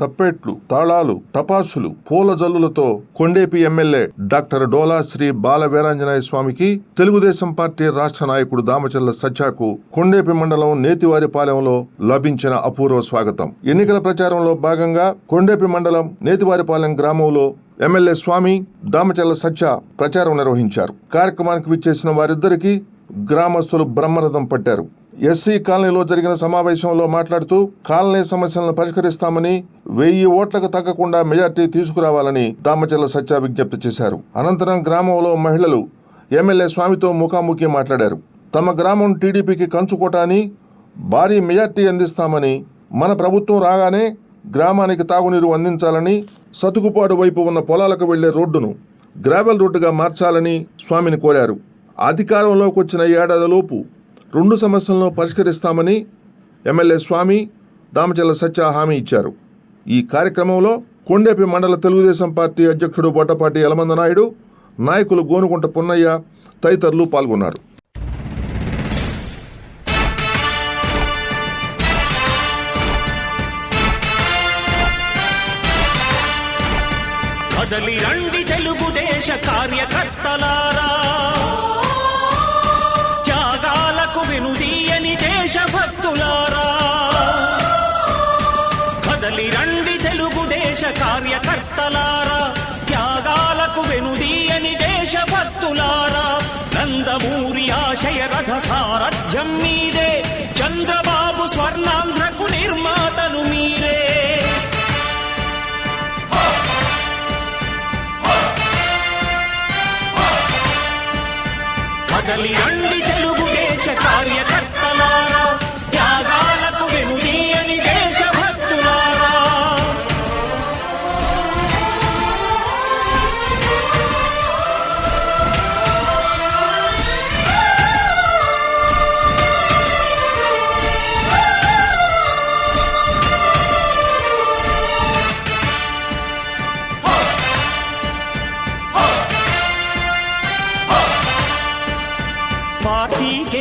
తప్పెట్లు తాళాలు టపాసులు పూల జల్లులతో కొండేపి ఎమ్మెల్యే డాక్టర్ డోలా శ్రీ బాల వీరాంజనేయ స్వామికి తెలుగుదేశం పార్టీ రాష్ట్ర నాయకుడు దామచర్ల సత్యాకు కొండేపి మండలం నేతివారిపాలెంలో లభించిన అపూర్వ స్వాగతం. ఎన్నికల ప్రచారంలో భాగంగా కొండేపి మండలం నేతివారిపాలెం గ్రామంలో ఎమ్మెల్యే స్వామి దామచర్ల సత్య ప్రచారం నిర్వహించారు. కార్యక్రమానికి విచ్చేసిన వారిద్దరికీ గ్రామస్తులు బ్రహ్మరథం పట్టారు. ఎస్సీ కాలనీలో జరిగిన సమావేశంలో మాట్లాడుతూ కాలనీ సమస్యలను పరిష్కరిస్తామని వెయ్యి ఓట్లకు తగ్గకుండా మెజార్టీ తీసుకురావాలని దామచర్ల సత్య విజ్ఞప్తి చేశారు. అనంతరం గ్రామంలో మహిళలు ఎమ్మెల్యే స్వామితో ముఖాముఖి మాట్లాడారు. తమ గ్రామం టీడీపీకి కంచుకోట అని భారీ మెజార్టీ అందిస్తామని మన ప్రభుత్వం రాగానే గ్రామానికి తాగునీరు అందించాలని సతుకుపాడు వైపు ఉన్న పొలాలకు వెళ్ళే రోడ్డును గ్రావెల్ రోడ్డుగా మార్చాలని స్వామిని కోరారు. అధికారంలోకి వచ్చిన ఏడాదిలోపు రెండు సమస్యలను పరిష్కరిస్తామని ఎమ్మెల్యే స్వామి దామచల్ల సత్య హామీ ఇచ్చారు. ఈ కార్యక్రమంలో కొండేపి మండల తెలుగుదేశం పార్టీ అధ్యక్షుడు బొట్టపాటి యలమంద నాయుడు నాయకులు గోనుకుంట పున్నయ్య తదితరులు పాల్గొన్నారు. కదలి రండి తెలుగుదేశ కార్యకర్తలారా. సారథ్యం మీరే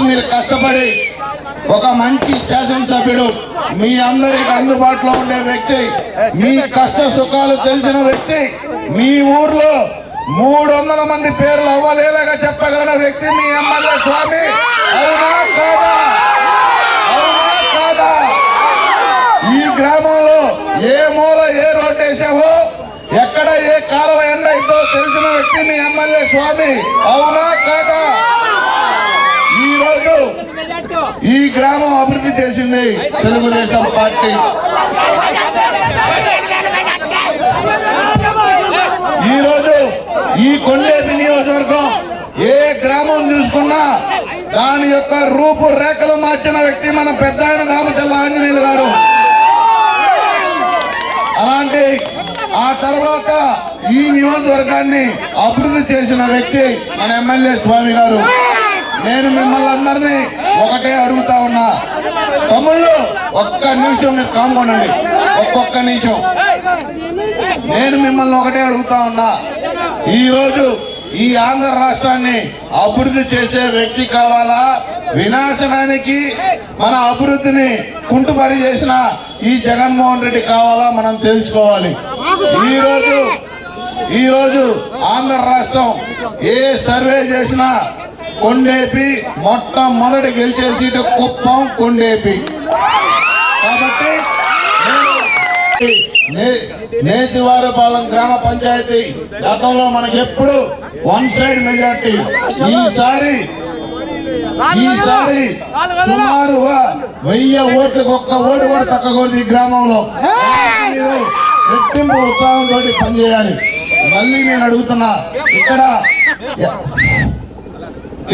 మీరు కష్టపడి ఒక మంచి శాసనసభ్యుడు మీ అందరికి అందుబాటులో ఉండే వ్యక్తి మీ కష్ట సుఖాలు తెలిసిన వ్యక్తి మీ ఊర్లో మూడు వందల మంది పేర్లు అవ్వలేలాగా చెప్పగలిగిన వ్యక్తి మీ ఎమ్మెల్యే స్వామి. అవునా కాదా? అవునా కాదా? ఈ గ్రామంలో ఏ మూల ఏ రోడ్డు వేసావో ఎక్కడ ఏ కాలువ ఎండ ఇద్దో తెలిసిన వ్యక్తి మీ ఎమ్మెల్యే స్వామి. అవునా కాదా ఈ రోజు ఈ గ్రామం అభివృద్ధి చేసింది తెలుగుదేశం పార్టీ. ఈరోజు ఈ కొండేపి నియోజకవర్గం ఏ గ్రామం చూసుకున్నా దాని యొక్క రూపు రేఖలు మార్చిన వ్యక్తి మన పెద్ద ఆయన రామచల్ల ఆంజనేయులు గారు. అలాంటి ఆ తర్వాత ఈ నియోజకవర్గాన్ని అభివృద్ధి చేసిన వ్యక్తి మన ఎమ్మెల్యే స్వామి గారు. నేను మిమ్మల్ని అందరినీ ఒకటే అడుగుతా ఉన్నా. తమ్ముళ్ళు ఒక్క నిమిషం మీరు కామ్కోండి. ఒక్కొక్క నిమిషం. నేను మిమ్మల్ని ఒకటే అడుగుతా ఉన్నా. ఈరోజు ఈ ఆంధ్ర రాష్ట్రాన్ని అభివృద్ధి చేసే వ్యక్తి కావాలా? వినాశనానికి మన అభివృద్ధిని కుంటుపడి చేసిన ఈ జగన్మోహన్ రెడ్డి కావాలా? మనం తెలుసుకోవాలి. ఈరోజు ఈరోజు ఆంధ్ర రాష్ట్రం ఏ సర్వే చేసినా కొండేపి మొట్టమొదటి గెలిచే సీటు కుప్పం కొండేపి. కాబట్టి నేతివారపాలెం గ్రామ పంచాయతీ గతంలో మనకి ఎప్పుడు వన్ సైడ్ మెజార్టీ. ఈసారి ఈసారి సుమారుగా వెయ్యి ఓట్లకు ఒక్క ఓటు కూడా తగ్గకూడదు ఈ గ్రామంలో. మీరు రెట్టింపు ఉత్సాహంతో పనిచేయాలి. మళ్ళీ నేను అడుగుతున్నా ఇక్కడ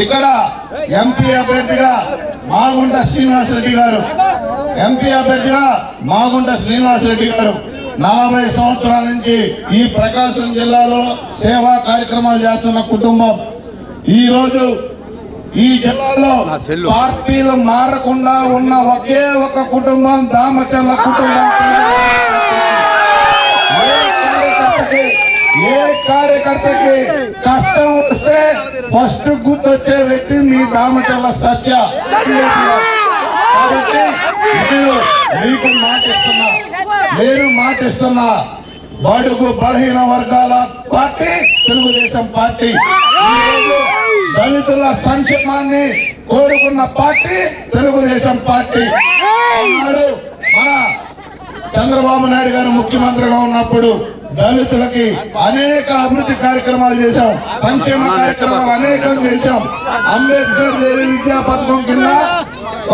ఇక్కడ ఎంపీ అభ్యర్థిగా మాగుంట శ్రీనివాస్ రెడ్డి గారు. ఎంపీ అభ్యర్థిగా మాగుంట శ్రీనివాస్ రెడ్డి గారు. నలభై సంవత్సరాల నుంచి ఈ ప్రకాశం జిల్లాలో సేవా కార్యక్రమాలు చేస్తున్న కుటుంబం. ఈ రోజు ఈ జిల్లాలో పార్టీలు మారకుండా ఉన్న ఒకే ఒక కుటుంబం దామచర్ల కుటుంబం. ఏ కార్యకర్తకి కష్టం ఫస్ట్ గుర్తొచ్చే వ్యక్తి మీ దామచల్ల సత్య. కాబట్టి నేను మీకు మాటిస్తున్నా. నేను మాటిస్తున్నా. బడుగు బలహీన వర్గాల పార్టీ తెలుగుదేశం పార్టీ. దళితుల సంక్షేమాన్ని కోరుకున్న పార్టీ తెలుగుదేశం పార్టీ. మన చంద్రబాబు నాయుడు గారు ముఖ్యమంత్రిగా ఉన్నప్పుడు దళితులకి అనేక అభివృద్ధి కార్యక్రమాలు చేశాం. సంక్షేమ కార్యక్రమాలు అనేకం చేశాం. అంబేద్కర్ దేవి విద్యా పథకం కింద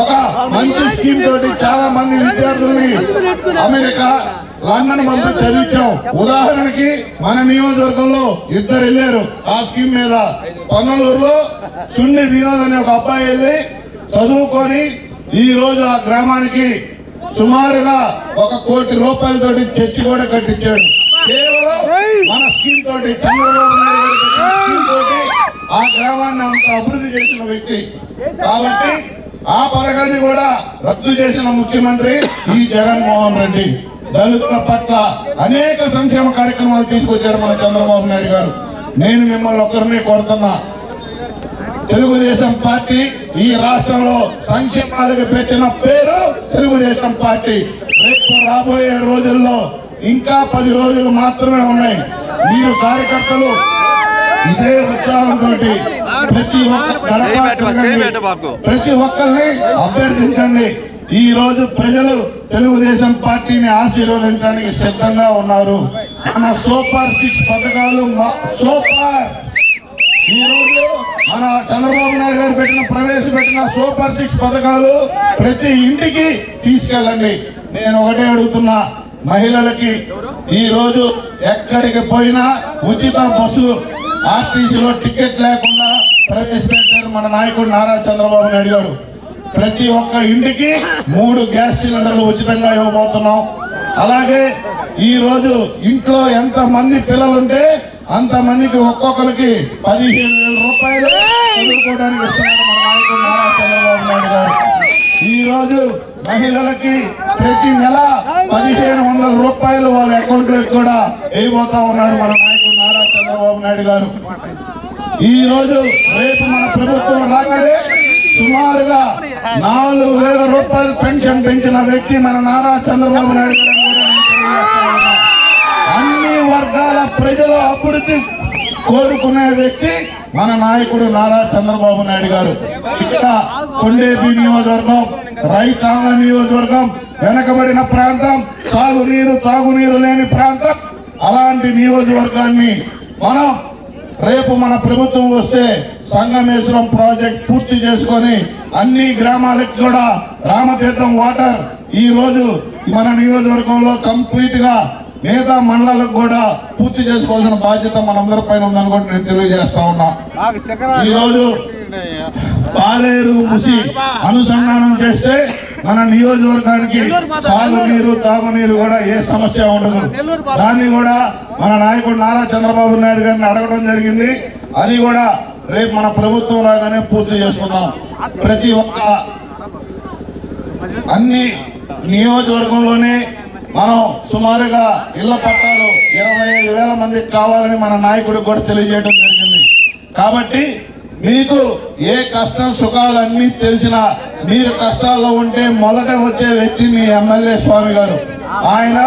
ఒక మంచి స్కీమ్ తోటి చాలా మంది విద్యార్థుల్ని అమెరికా లండన్ మందు చదివించాం. ఉదాహరణకి మన నియోజకవర్గంలో ఇద్దరు వెళ్ళారు ఆ స్కీమ్ మీద. పన్నలూరులో చుండి వినోద్ అనే ఒక అబ్బాయి వెళ్ళి చదువుకొని ఈ రోజు ఆ గ్రామానికి సుమారుగా ఒక కోటి రూపాయలతోటి చర్చి కూడా కట్టించాడు. కేవలం మన స్కీమ్ తోటి చంద్రబాబు నాయుడు స్కీమ్ తోటి ఆ గ్రామాన్ని అంత అభివృద్ధి చేసిన వ్యక్తి. కాబట్టి ఆ పథకాన్ని కూడా రద్దు చేసిన ముఖ్యమంత్రి ఈ జగన్మోహన్ రెడ్డి. దళితుల పట్ల అనేక సంక్షేమ కార్యక్రమాలు తీసుకొచ్చాడు మన చంద్రబాబు నాయుడు గారు. నేను మిమ్మల్ని ఒక్కరిని కొడుతున్నా. తెలుగుదేశం పార్టీ ఈ రాష్ట్రంలో సంక్షేమాలకు పెట్టిన పేరు తెలుగుదేశం పార్టీ. రేపు రాబోయే రోజుల్లో ఇంకా పది రోజులు మాత్రమే ఉన్నాయి. మీరు కార్యకర్తలు ఇదే ఉత్సాహంతో ప్రతి ఒక్క గడప ప్రతి ఒక్కరిని అభ్యర్థించండి. ఈ రోజు ప్రజలు తెలుగుదేశం పార్టీని ఆశీర్వదించడానికి సిద్ధంగా ఉన్నారు. మన సూపర్ సిక్స్ పథకాలు మా- సూపర్! ఈ రోజు మన చంద్రబాబు నాయుడు గారు పెట్టిన ప్రవేశపెట్టిన సూపర్ సిక్స్ పథకాలు ప్రతి ఇంటికి తీసుకెళ్ళండి. నేను ఒకటే అడుగుతున్నా. మహిళలకి ఈ రోజు ఎక్కడికి పోయినా ఉచిత బస్సు ఆర్టీసీలో టికెట్ లేకుండా ప్రవేశపెట్టారు మన నాయకుడు నారా చంద్రబాబు నాయుడు గారు. ప్రతి ఒక్క ఇంటికి మూడు గ్యాస్ సిలిండర్లు ఉచితంగా ఇవ్వబోతున్నాం. అలాగే ఈ రోజు ఇంట్లో ఎంత మంది పిల్లలుంటే అంత మందికి ఒక్కొక్కరికి పదిహేను వేల రూపాయలు చదువుకోవడానికి ఇస్తున్నారు మన నాయకుడు నారా చంద్రబాబు నాయుడు గారు. ఈ రోజు మహిళలకి ప్రతి నెల పదిహేను వందల రూపాయలు వాళ్ళ అకౌంట్లో కూడా వేయబోతా ఉన్నాడు మన నాయకుడు నారా చంద్రబాబు నాయుడు గారు. ఈ రోజు రేపు మన ప్రభుత్వం రాగానే సుమారుగా నాలుగు వేల రూపాయలు పెన్షన్ పెంచిన వ్యక్తి మన నారా చంద్రబాబు నాయుడు గారు అన్ని వర్గాల ప్రజలు అభివృద్ధి కోరుకునే వ్యక్తి మన నాయకుడు నారా చంద్రబాబు నాయుడు గారు. ఇక్కడ కొండేపి నియోజకవర్గం రైతాంగ నియోజకవర్గం వెనకబడిన ప్రాంతం సాగునీరు తాగునీరు లేని ప్రాంతం. అలాంటి నియోజకవర్గాన్ని మనం రేపు మన ప్రభుత్వం వస్తే సంగమేశ్వరం ప్రాజెక్ట్ పూర్తి చేసుకొని అన్ని గ్రామాలకు కూడా రామతీర్థం వాటర్ ఈ రోజు మన నియోజకవర్గంలో కంప్లీట్గా మిగతా మండలాలకు కూడా పూర్తి చేసుకోవాల్సిన బాధ్యత మనందరి పైన ఉందని కూడా నేను తెలియజేస్తా ఉన్నా. ఈ రోజు పాలేరు ముసి అనుసంధానం చేస్తే మన నియోజకవర్గానికి సాగునీరు తాగునీరు కూడా ఏ సమస్య ఉండదు. దాన్ని కూడా మన నాయకుడు నారా చంద్రబాబు నాయుడు గారిని అడగడం జరిగింది. అది కూడా రేపు మన ప్రభుత్వం రాగానే పూర్తి చేసుకుందాం ప్రతి ఒక్క అన్ని నియోజకవర్గంలోనే మనం సుమారుగా ఇళ్ళ పట్టాలు ఇరవై ఐదు వేల మందికి కావాలని మన నాయకుడికి కూడా తెలియజేయడం జరిగింది. కాబట్టి మీకు ఏ కష్టం సుఖాలు అన్ని తెలిసిన మీరు కష్టాల్లో ఉంటే మొదట వచ్చే వ్యక్తి మీ ఎమ్మెల్యే స్వామి గారు. ఆయన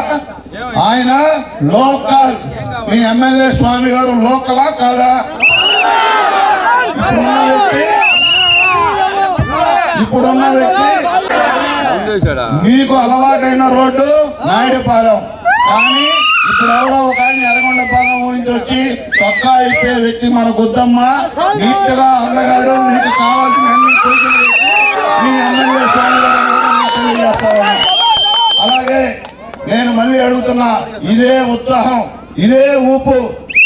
ఆయన లోకల్. మీ ఎమ్మెల్యే స్వామి గారు లోకలా కాదా? ఇప్పుడున్న వ్యక్తి ఇప్పుడున్న వ్యక్తి మీకు అలవాటైన రోడ్డు నాయుడుపాలెం. కానీ ఇప్పుడు ఎవడో ఒక ఆయన ఎర్రగొండపాలెం ఊహించి వచ్చి చొక్కా ఇప్పే వ్యక్తి మన గుద్దమ్మ. నీట్గా అందగాడు మీకు కావాల్సిన అన్ని మీ ఎమ్మెల్యే స్వామి అలాగే నేను మళ్ళీ అడుగుతున్నా ఇదే ఉత్సాహం ఇదే ఊపు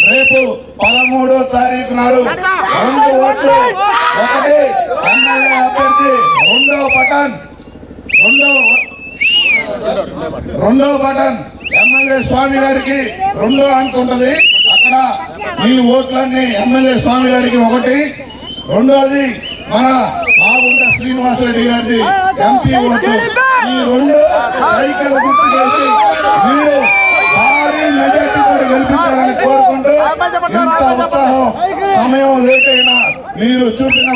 రేపు పదమూడో తారీఖు నాడు రెండు ఓట్లు ఒకటి ఎమ్మెల్యే అభ్యర్థి రెండో బటన్ రెండో రెండో బటన్ ఎమ్మెల్యే స్వామి గారికి రెండో అంక అక్కడ మీ ఓట్లన్నీ ఎమ్మెల్యే స్వామి గారికి ఒకటి రెండోది మన మాగుంట శ్రీనివాసరెడ్డి గారిది ఎంపీ ఓటు ఈ రెండు సైకిల్ గుర్తు చేసి మీరు భారీ మెజార్టీ కూడా గెలిపించాలని కోరుకుంటూ ఇంత ఉత్సాహం సమయం లేట్ అయినా మీరు చూపిన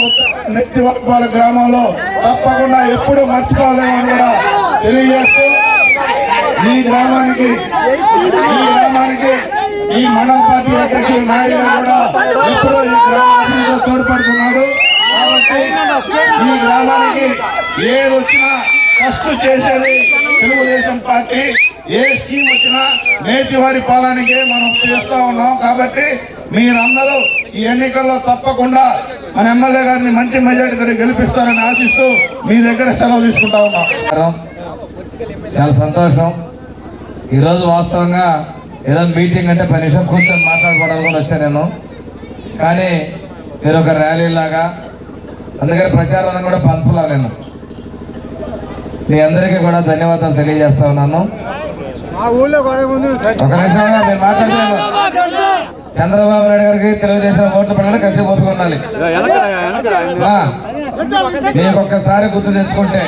నెత్తి వర్గాల గ్రామంలో తప్పకుండా ఎప్పుడు మర్చిపోలేమని కూడా తెలియజేస్తూ ఈ గ్రామానికి ఈ గ్రామానికి ఈ మండల పార్టీ అధ్యక్షుడు నాయుడు గారు కూడా ఎప్పుడో ఈ గ్రామానికి తోడ్పడుతున్నాడు కాబట్టి ఈ గ్రామానికి ఏది వచ్చినా ఫస్ట్ చేసేది తెలుగుదేశం పార్టీ. ఏ స్కీమ్ వచ్చినా నేతి వారి పాలనకే మనం చేస్తూ ఉన్నాం కాబట్టి మీరందరూ ఈ ఎన్నికల్లో తప్పకుండా మన ఎమ్మెల్యే గారిని మంచి మెజార్టీతో గెలిపిస్తారని ఆశిస్తూ మీ దగ్గర సెలవు తీసుకుంటా ఉన్నాం. చాలా సంతోషం. ఈరోజు వాస్తవంగా ఏదో మీటింగ్ అంటే పది నిమిషం కూర్చొని మాట్లాడుకోవడానికి కూడా వచ్చాను నేను. కానీ మీరు ఒక ర్యాలీ లాగా అందుకని ప్రచారాన్ని కూడా పంపలా నేను మీ అందరికీ కూడా ధన్యవాదాలు తెలియజేస్తా ఉన్నాను. ఒక నిమిషం మీరు మాట్లాడుతున్నాను చంద్రబాబు నాయుడు గారికి తెలుగుదేశం ఓట్లు పడాలి కసి ఓపిక ఉండాలి. మీకు ఒక్కసారి గుర్తు తెచ్చుకుంటే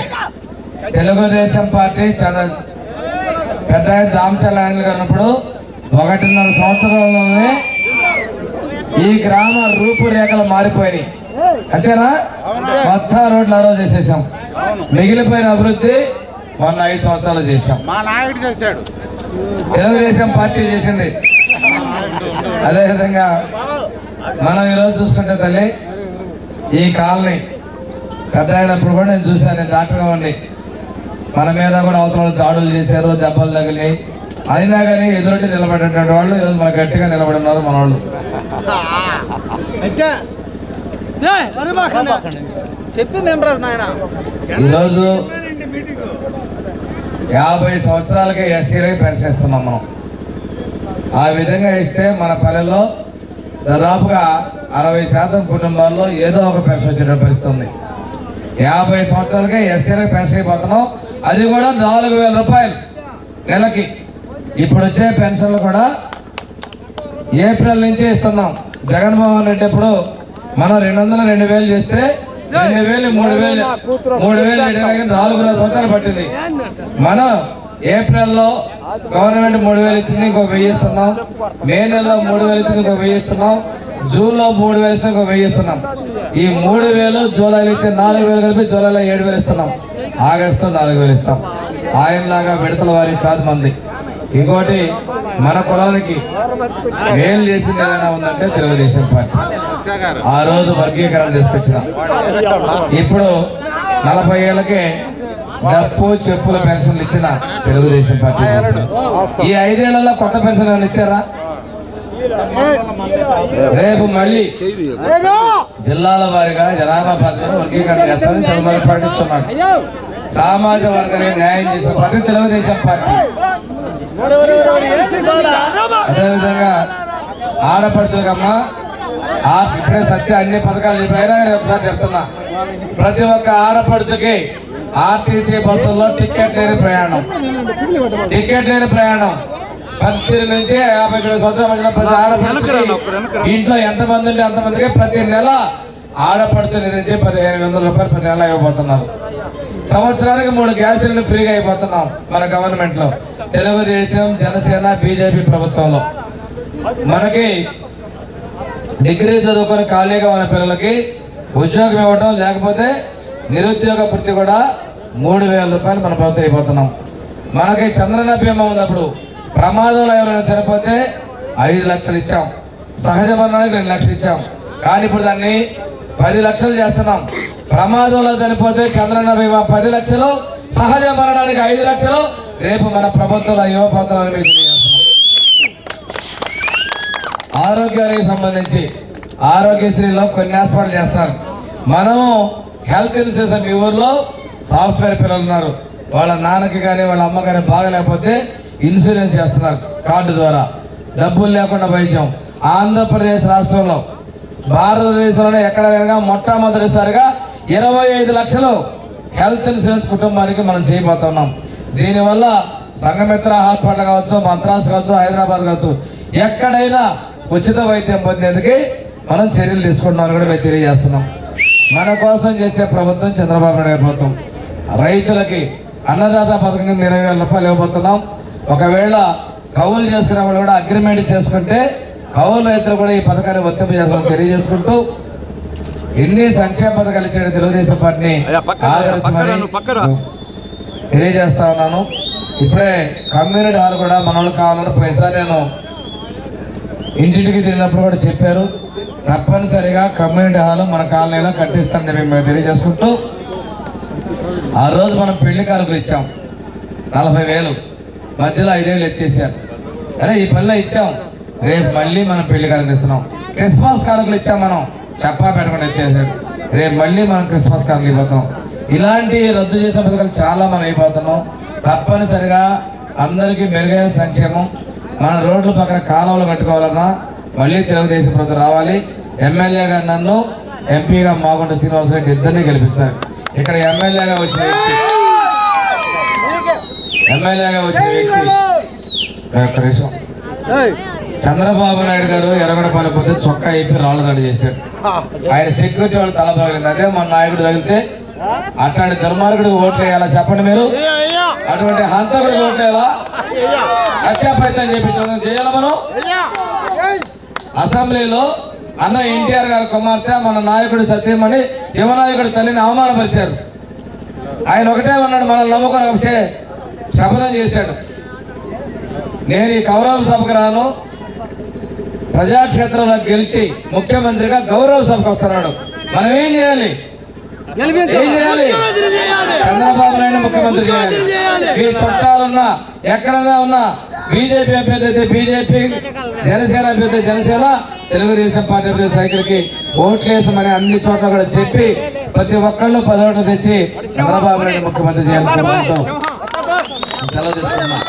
తెలుగుదేశం పార్టీ చంద్ర పెద్ద గారు ఉన్నప్పుడు ఒకటిన్నర సంవత్సరాల్లోనే ఈ గ్రామ రూపురేఖలు మారిపోయినాయి. అంతేనా? మొత్తం రోడ్లు ఆ రోజు చేసేసాం మిగిలిపోయిన అభివృద్ధి మొన్న ఐదు సంవత్సరాలు చేసాం మా నాయుడు చేశాడు. తెలుగుదేశం పార్టీ చేసింది. అదేవిధంగా మనం ఈరోజు చూసుకుంటే తల్లి ఈ కాలనీ పెద్ద అయినప్పుడు కూడా నేను చూశాను నేను డాక్టర్గా ఉండి. మన మీద కూడా అవతల దాడులు చేశారు దెబ్బలు తగిలి అయినా కానీ ఎదురొట్టి నిలబడేటువంటి వాళ్ళు ఈరోజు మన గట్టిగా నిలబడినారు మన వాళ్ళు చెప్పింది ఏం రాదు నాయన. ఈరోజు యాభై సంవత్సరాలకి ఎస్సీలకి పెన్షన్ ఇస్తున్నాం మనం. ఆ విధంగా ఇస్తే మన పల్లెల్లో దాదాపుగా అరవై శాతం కుటుంబాల్లో ఏదో ఒక పెన్షన్ వచ్చిన పరిస్థితి ఉంది యాభై సంవత్సరాలకే ఎస్సీలకు పెన్షన్ అయిపోతున్నాం. అది కూడా నాలుగు వేల రూపాయలు నెలకి. ఇప్పుడు వచ్చే పెన్షన్లు కూడా ఏప్రిల్ నుంచి ఇస్తున్నాం. జగన్మోహన్ రెడ్డి ఇప్పుడు మనం రెండు వందల రెండు వేలు చేస్తే రెండు వేలు మూడు వేలు మూడు వేలు నాలుగున్నర సంవత్సరాలు పట్టింది. మనం ఏప్రిల్లో గవర్నమెంట్ మూడు వేలు ఇచ్చింది ఇంకో వెయ్యి ఇస్తున్నాం. మే నెలలో మూడు వేలు ఇచ్చింది ఇంకో వెయ్యి ఇస్తున్నాం. జూన్లో మూడు వేలు ఇస్తే ఇంకో వెయ్యి ఇస్తున్నాం. ఈ మూడు వేలు జూలైలో ఇచ్చే నాలుగు వేలు కలిపి జూలైలో ఏడు వేలు ఇస్తున్నాం. ఆగస్టులో నాలుగు వేలు ఇస్తాం. ఆయనలాగా విడతల వారికి కాదు మంది. ఇంకోటి మన కులానికి మేలు చేసింది ఏదైనా ఉందంటే తెలుగుదేశం పార్టీ. ఆ రోజు వర్గీకరణ తీసుకొచ్చిన. ఇప్పుడు నలభై ఏళ్ళకే డప్పు చెప్పుల పెన్షన్లు ఇచ్చిన తెలుగుదేశం పార్టీ ఈ ఐదేళ్ళలో కొత్త పెన్షన్ ఏమైనా ఇచ్చారా? రేపు మళ్ళీ జిల్లాల వారిగా జనాభా పద్ధతిలో వర్గీకరణ చేస్తారని చంద్రబాబు ప్రకటిస్తున్నాడు సామాజిక వర్గానికి న్యాయం చేసిన పార్టీ తెలుగుదేశం పార్టీ. అదేవిధంగా ఆడపడుచులకమ్మా ఇప్పుడే సత్య అన్ని పథకాలు చెప్పాయినా ఒకసారి చెప్తున్నా. ప్రతి ఒక్క ఆడపడుచుకి ఆర్టీసీ బస్సుల్లో టికెట్ లేని ప్రయాణం. టికెట్ లేని ప్రయాణం. పద్దెనిమిది నుంచి యాభై తొమ్మిది సంవత్సరాల మధ్యన ప్రతి ఆడపడుచుకి ఇంట్లో ఎంతమంది ఉంటే అంతమందికి ప్రతి నెల ఆడపడుచు నుంచి పదిహేను వందల రూపాయలు ప్రతి నెల ఇవ్వబోతున్నారు. సంవత్సరానికి మూడు గ్యాస్ సిలిండర్ ఫ్రీగా అయిపోతున్నాం మన గవర్నమెంట్లో తెలుగుదేశం జనసేన బీజేపీ ప్రభుత్వంలో. మనకి డిగ్రీ చదువుకొని ఖాళీగా ఉన్న పిల్లలకి ఉద్యోగం ఇవ్వటం లేకపోతే నిరుద్యోగ వృత్తి కూడా మూడు వేల రూపాయలు మన ప్రభుత్వం అయిపోతున్నాం. మనకి చంద్రన బీమా ఉన్నప్పుడు ప్రమాదంలో ఎవరైనా చనిపోతే ఐదు లక్షలు ఇచ్చాం. సహజ మరణానికి రెండు లక్షలు ఇచ్చాం. కానీ ఇప్పుడు దాన్ని పది లక్షలు చేస్తున్నాం. ప్రమాదంలో చనిపోతే చంద్రన బీమా పది లక్షలు సహజ మరణానికి ఐదు లక్షలు రేపు మన ప్రభుత్వం యువ మీకు తెలియజేస్తున్నాం. ఆరోగ్యానికి సంబంధించి ఆరోగ్యశ్రీలో కొన్ని హాస్పిటల్ చేస్తారు మనము హెల్త్ ఇన్సూరెన్స్ మీ ఊర్లో సాఫ్ట్వేర్ పిల్లలు ఉన్నారు. వాళ్ళ నాన్నకి కానీ వాళ్ళ అమ్మ కానీ బాగలేకపోతే ఇన్సూరెన్స్ చేస్తున్నారు కార్డు ద్వారా. డబ్బులు లేకుండా వైద్యం. ఆంధ్రప్రదేశ్ రాష్ట్రంలో భారతదేశంలోనే ఎక్కడ కనుక మొట్టమొదటిసారిగా ఇరవై ఐదు లక్షలు హెల్త్ ఇన్సూరెన్స్ కుటుంబానికి మనం చేయబోతున్నాం. దీనివల్ల సంఘమిత్ర హాస్పిటల్ కావచ్చు మద్రాస్ కావచ్చు హైదరాబాద్ కావచ్చు ఎక్కడైనా ఉచిత వైద్యం పొందేందుకు మనం చర్యలు తీసుకుంటున్నామని కూడా మేము తెలియజేస్తున్నాం. మన కోసం చేసే ప్రభుత్వం చంద్రబాబు నాయుడు గారి ప్రభుత్వం. రైతులకి అన్నదాత పథకం కింద ఇరవై వేల రూపాయలు ఇవ్వబోతున్నాం. ఒకవేళ కౌలు చేసుకునే వాళ్ళు కూడా అగ్రిమెంట్ చేసుకుంటే కౌలు రైతులు కూడా ఈ పథకాన్ని వర్తింప చేస్తామని తెలియజేసుకుంటూ ఎన్ని సంక్షేమ పథకాలు ఇచ్చిన తెలుగుదేశం పార్టీని ఆదరించమని తెలియజేస్తా ఉన్నాను. ఇప్పుడే కమ్యూనిటీ హాల్ కూడా మన వాళ్ళు కావాలని పైసా నేను ఇంటింటికి తిరిగినప్పుడు కూడా చెప్పారు. తప్పనిసరిగా కమ్యూనిటీ హాల్ మన కాలనీలో కట్టిస్తానని మేము తెలియజేసుకుంటూ ఆ రోజు మనం పెళ్ళి కానుకలు ఇచ్చాం. నలభై వేలు. మధ్యలో ఐదేళ్ళు ఎత్తేసారు అదే ఈ పనిలో ఇచ్చాం. రేపు మళ్ళీ మనం పెళ్ళి కానుకలు ఇస్తున్నాం. క్రిస్మస్ కానుకలు ఇచ్చాం మనం. చెప్పా పెట్టకుండా ఎత్తేసాడు రేపు మళ్ళీ మనం క్రిస్మస్ కానుకలు ఇవ్వతాం. ఇలాంటి రద్దు చేసిన పథకాలు చాలా మనం అయిపోతున్నాం. తప్పనిసరిగా అందరికీ మెరుగైన సంక్షేమం. మన రోడ్ల పక్కన కాలువలు కట్టుకోవాలన్నా మళ్ళీ తెలుగుదేశం ప్రభుత్వం రావాలి. ఎమ్మెల్యేగా నన్ను ఎంపీగా మాగుంట శ్రీనివాసరెడ్డి ఇద్దరిని గెలిపించాలి ఇక్కడ ఎమ్మెల్యేగా వచ్చిన వ్యక్తి. ఎమ్మెల్యేగా వచ్చిన వ్యక్తి నిమిషం చంద్రబాబు నాయుడు గారు ఎర్రగొండపల్లి పోతే చొక్కా అయిపోయి రాళ్ళ దాడి చేశాడు ఆయన సెక్యూరిటీ వాళ్ళు తల పగిలింది అదే మన నాయకుడు తగిలితే అట్లాంటి దుర్మార్గుడికి ఓట్లు వేయాలా చెప్పండి మీరు? అటువంటి హంతకుడికి ఓట్లు వేయాలా? హత్యా ప్రయత్నం చేపించడం చేయాలా మనం? అసెంబ్లీలో అన్న ఎన్టీఆర్ గారి కుమార్తె మన నాయకుడి సత్యమని యువనాయకుడి తల్లిని అవమానపరిచారు. ఆయన ఒకటే ఉన్నాడు మనల్ని నమ్ముకొని వస్తే శపథం చేశాడు. నేను ఈ కౌరవ సభకు రాను. ప్రజాక్షేత్రంలో గెలిచి ముఖ్యమంత్రిగా గౌరవ సభకు వస్తున్నాడు. మనం ఏం చేయాలి? చంద్రబాబు నాయుడు ముఖ్యమంత్రి చేయాలి మీ చుట్టాలున్నా ఎక్కడైనా ఉన్నా బీజేపీ అభ్యర్థి అయితే బీజేపీ జనసేన అభ్యర్థి జనసేన తెలుగుదేశం పార్టీ అభ్యర్థి సైకిల్కి ఓట్లేసమని అన్ని చోట్ల కూడా చెప్పి ప్రతి ఒక్కళ్ళు పదోట తెచ్చి చంద్రబాబు నాయుడు ముఖ్యమంత్రి చేయాలనుకుంటూ సెలవు తీసుకున్నా